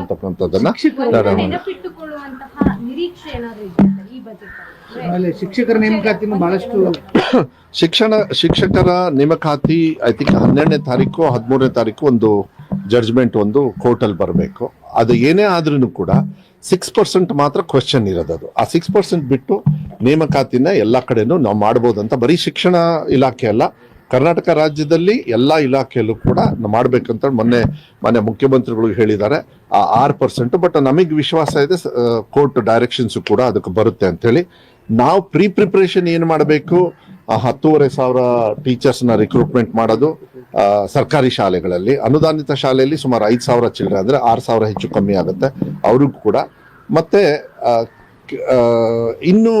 ಅಂತಕ್ಕಂಥದ್ದನ್ನ ಶಿಕ್ಷಕರು ನೇಮಕಾತಿ ಬಹಳಷ್ಟು ಶಿಕ್ಷಣ ಶಿಕ್ಷಕರ ನೇಮಕಾತಿ ಐ ಥಿಂಕ್ ಹನ್ನೆರಡನೇ ತಾರೀಕು ಹದಿಮೂರನೇ ತಾರೀಕು ಒಂದು ಜಡ್ಜ್ಮೆಂಟ್ ಒಂದು ಕೋರ್ಟಲ್ಲಿ ಬರಬೇಕು. ಅದು ಏನೇ ಆದ್ರೂ ಕೂಡ ಸಿಕ್ಸ್ ಪರ್ಸೆಂಟ್ ಮಾತ್ರ ಕ್ವಶನ್ ಇರೋದು ಅದು. ಆ ಸಿಕ್ಸ್ ಪರ್ಸೆಂಟ್ ಬಿಟ್ಟು ನೇಮಕಾತಿನ ಎಲ್ಲ ಕಡೆನೂ ನಾವು ಮಾಡ್ಬೋದು ಅಂತ ಬರೀ ಶಿಕ್ಷಣ ಇಲಾಖೆ ಅಲ್ಲ ಕರ್ನಾಟಕ ರಾಜ್ಯದಲ್ಲಿ ಎಲ್ಲ ಇಲಾಖೆಯಲ್ಲೂ ಕೂಡ ಮಾಡ್ಬೇಕಂತ ಮೊನ್ನೆ ಮೊನ್ನೆ ಮುಖ್ಯಮಂತ್ರಿಗಳು ಹೇಳಿದ್ದಾರೆ. ಆ ಆರು ಪರ್ಸೆಂಟ್, ಬಟ್ ನಮಗೆ ವಿಶ್ವಾಸ ಇದೆ ಕೋರ್ಟ್ ಡೈರೆಕ್ಷನ್ಸ್ ಕೂಡ ಅದಕ್ಕೆ ಬರುತ್ತೆ ಅಂತೇಳಿ ನಾವು ಪ್ರೀ ಪ್ರಿಪ್ರೇಷನ್ ಏನು ಮಾಡಬೇಕು? ಹತ್ತೂವರೆ ಸಾವಿರ ಟೀಚರ್ಸ್ನ ರಿಕ್ರೂಟ್ಮೆಂಟ್ ಮಾಡೋದು ಸರ್ಕಾರಿ ಶಾಲೆಗಳಲ್ಲಿ. ಅನುದಾನಿತ ಶಾಲೆಯಲ್ಲಿ ಸುಮಾರು ಐದು ಸಾವಿರ ಚಿಲ್ಲರೆ, ಅಂದರೆ ಆರು ಸಾವಿರ ಹೆಚ್ಚು ಕಮ್ಮಿ ಆಗುತ್ತೆ. ಅವ್ರಿಗೂ ಕೂಡ. ಮತ್ತೆ ಇನ್ನು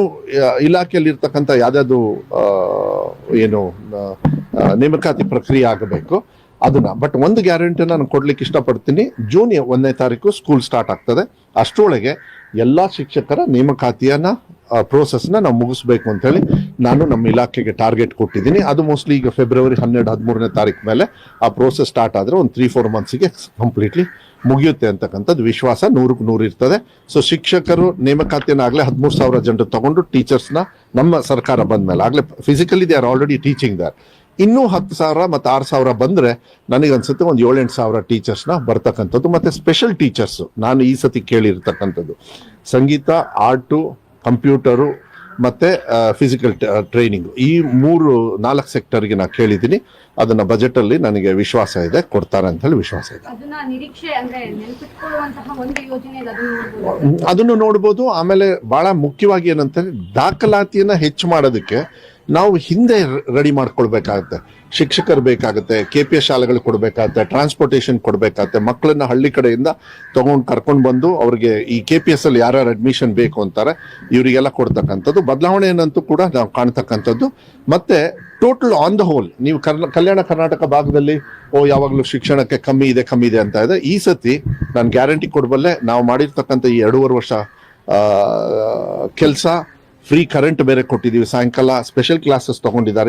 ಇಲಾಖೆಯಲ್ಲಿರ್ತಕ್ಕಂಥ ಯಾವ್ದಾದ್ರು ಏನು ನೇಮಕಾತಿ ಪ್ರಕ್ರಿಯೆ ಆಗಬೇಕು. ಅದನ್ನ ಬಟ್ ಒಂದು ಗ್ಯಾರಂಟಿ ನಾನು ಕೊಡ್ಲಿಕ್ಕೆ ಇಷ್ಟಪಡ್ತೀನಿ. ಜೂನ್ ಒಂದನೇ ತಾರೀಕು ಸ್ಕೂಲ್ ಸ್ಟಾರ್ಟ್ ಆಗ್ತದೆ. ಅಷ್ಟರೊಳಗೆ ಎಲ್ಲ ಶಿಕ್ಷಕರ ನೇಮಕಾತಿಯನ್ನ ಪ್ರೋಸೆಸ್ನ ನಾವು ಮುಗಿಸ್ಬೇಕು ಅಂತೇಳಿ ನಾನು ನಮ್ಮ ಇಲಾಖೆಗೆ ಟಾರ್ಗೆಟ್ ಕೊಟ್ಟಿದ್ದೀನಿ. ಅದು ಮೋಸ್ಟ್ಲಿ ಈಗ ಫೆಬ್ರವರಿ ಹನ್ನೆರಡು, ಹದಿಮೂರನೇ ತಾರೀಕು ಮೇಲೆ ಆ ಪ್ರೋಸೆಸ್ ಸ್ಟಾರ್ಟ್ ಆದರೆ ಒಂದು ತ್ರೀ ಫೋರ್ ಮಂತ್ಸಿಗೆ ಕಂಪ್ಲೀಟ್ಲಿ ಮುಗಿಯುತ್ತೆ ಅಂತಕ್ಕಂಥದ್ದು ವಿಶ್ವಾಸ. ನೂರಕ್ಕೆ ನೂರು ಇರ್ತದೆ. ಸೊ ಶಿಕ್ಷಕರು ನೇಮಕಾತಿಯನ್ನು ಆಗಲೇ ಹದಿಮೂರು ಸಾವಿರ ಜನರು ತಗೊಂಡು ಟೀಚರ್ಸ್ನ ನಮ್ಮ ಸರ್ಕಾರ ಬಂದ ಮೇಲೆ ಆಗಲೇ physically they are already teaching there ಇನ್ನೂ ಹತ್ತು ಸಾವಿರ ಮತ್ತು ಆರು ಸಾವಿರ ಬಂದರೆ ನನಗೆ ಅನ್ಸುತ್ತೆ ಒಂದು ಏಳೆಂಟು ಸಾವಿರ ಟೀಚರ್ಸ್ನ ಬರ್ತಕ್ಕಂಥದ್ದು ಮತ್ತು ಸ್ಪೆಷಲ್ ಟೀಚರ್ಸು ನಾನು ಈ ಸತಿ ಕೇಳಿರ್ತಕ್ಕಂಥದ್ದು. ಸಂಗೀತ, ಆರ್ಟು ಕಂಪ್ಯೂಟರು ಮತ್ತು ಫಿಸಿಕಲ್ ಟ್ರೈನಿಂಗು ಈ ಮೂರು ನಾಲ್ಕು ಸೆಕ್ಟರ್ಗೆ ನಾನು ಕೇಳಿದ್ದೀನಿ. ಅದನ್ನು ಬಜೆಟಲ್ಲಿ ನನಗೆ ವಿಶ್ವಾಸ ಇದೆ ಕೊಡ್ತಾರೆ ಅಂತ ಹೇಳಿ ವಿಶ್ವಾಸ ಇದೆ. ಅದನ್ನ ನೋಡ್ಬೋದು. ಆಮೇಲೆ ಭಾಳ ಮುಖ್ಯವಾಗಿ ಏನಂತಂದ್ರೆ ದಾಖಲಾತಿಯನ್ನು ಹೆಚ್ಚು ಮಾಡೋದಕ್ಕೆ ನಾವು ಹಿಂದೆ ರೆಡಿ ಮಾಡ್ಕೊಳ್ಬೇಕಾಗತ್ತೆ. ಶಿಕ್ಷಕರು ಬೇಕಾಗುತ್ತೆ ಕೆ ಪಿ ಎಸ್ ಶಾಲೆಗಳು ಕೊಡಬೇಕಾಗತ್ತೆ ಟ್ರಾನ್ಸ್ಪೋರ್ಟೇಷನ್ ಕೊಡಬೇಕಾಗತ್ತೆ, ಮಕ್ಕಳನ್ನ ಹಳ್ಳಿ ಕಡೆಯಿಂದ ತಗೊಂಡು ಕರ್ಕೊಂಡು ಬಂದು ಅವ್ರಿಗೆ ಈ ಕೆ ಪಿ ಎಸ್ ಅಲ್ಲಿ ಯಾರ್ಯಾರು ಅಡ್ಮಿಷನ್ ಬೇಕು ಅಂತಾರೆ, ಇವರಿಗೆಲ್ಲ ಕೊಡ್ತಕ್ಕಂಥದ್ದು. ಬದಲಾವಣೆ ಏನಂತೂ ಕೂಡ ನಾವು ಕಾಣ್ತಕ್ಕಂಥದ್ದು. ಮತ್ತೆ ಟೋಟಲ್ ಆನ್ ದ ಹೋಲ್ ನೀವು ಕರ್ನ, ಕಲ್ಯಾಣ ಕರ್ನಾಟಕ ಭಾಗದಲ್ಲಿ, ಓ, ಯಾವಾಗಲೂ ಶಿಕ್ಷಣಕ್ಕೆ ಕಮ್ಮಿ ಇದೆ ಕಮ್ಮಿ ಇದೆ ಅಂತ ಇದೆ. ಈ ಸತಿ ನಾನು ಗ್ಯಾರಂಟಿ ಕೊಡಬಲ್ಲೆ, ನಾವು ಮಾಡಿರ್ತಕ್ಕಂಥ ಈ ಎರಡೂವರೆ ವರ್ಷ ಕೆಲಸ ಫ್ರೀ ಕರೆಂಟ್ ಬೇರೆ ಕೊಟ್ಟಿದ್ದೀವಿ. ಸಾಯಂಕಾಲ ಸ್ಪೆಷಲ್ ಕ್ಲಾಸಸ್ ತಗೊಂಡಿದ್ದಾರೆ.